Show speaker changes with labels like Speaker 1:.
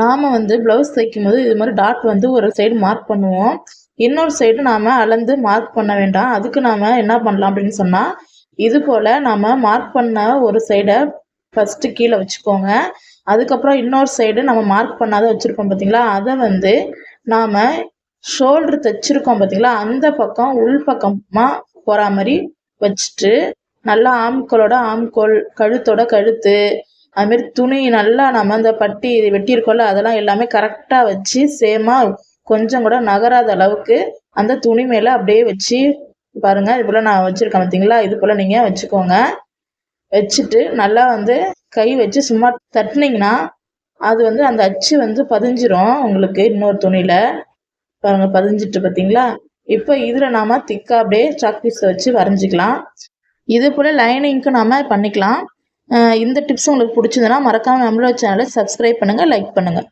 Speaker 1: நாம் வந்து ப்ளவுஸ் தைக்கும்போது இது மாதிரி டாட் வந்து ஒரு சைடு மார்க் பண்ணுவோம். இன்னொரு சைடு நாம் அளந்து மார்க் பண்ண வேண்டாம். அதுக்கு நாம் என்ன பண்ணலாம் அப்படின்னு சொன்னால் இது போல் நாம் மார்க் பண்ண ஒரு சைடை ஃபஸ்ட்டு கீழே வச்சுக்கோங்க. அதுக்கப்புறம் இன்னொரு சைடு நம்ம மார்க் பண்ணாத வச்சுருக்கோம் பார்த்தீங்களா அதை வந்து நாம் ஷோல்ட்ரு தைச்சிருக்கோம் பார்த்தீங்களா அந்த பக்கம் உள் பக்கமாக போகிற மாதிரி வச்சுட்டு நல்லா ஆம்கோலோட ஆம்கோல் கழுத்தோட கழுத்து அதுமாரி துணி நல்லா நம்ம அந்த பட்டி வெட்டியிருக்கோம்ல அதெல்லாம் எல்லாமே கரெக்டாக வச்சு சேமாக கொஞ்சம் கூட நகராத அளவுக்கு அந்த துணி மேலே அப்படியே வச்சு பாருங்கள் இது போல் நான் வச்சுருக்கேன் பார்த்தீங்களா இது போல் நீங்கள் வச்சுக்கோங்க. வச்சுட்டு நல்லா வந்து கை வச்சு சும்மா தட்டினீங்கன்னா அது வந்து அந்த அச்சு வந்து பதிஞ்சிரும் உங்களுக்கு இன்னொரு துணியில். பாருங்கள் பதிஞ்சிட்டு பார்த்தீங்களா இப்போ இதில் நாம் திக்காக அப்படியே சாக் பீஸை வச்சு வரைஞ்சிக்கலாம். இது போல் லைனிங்க்கு நாம் பண்ணிக்கலாம். இந்த டிப்ஸ் உங்களுக்கு பிடிச்சதுன்னா மறக்காமல் நம்மளோட சேனலை சப்ஸ்கிரைப் பண்ணுங்கள் லைக் பண்ணுங்கள்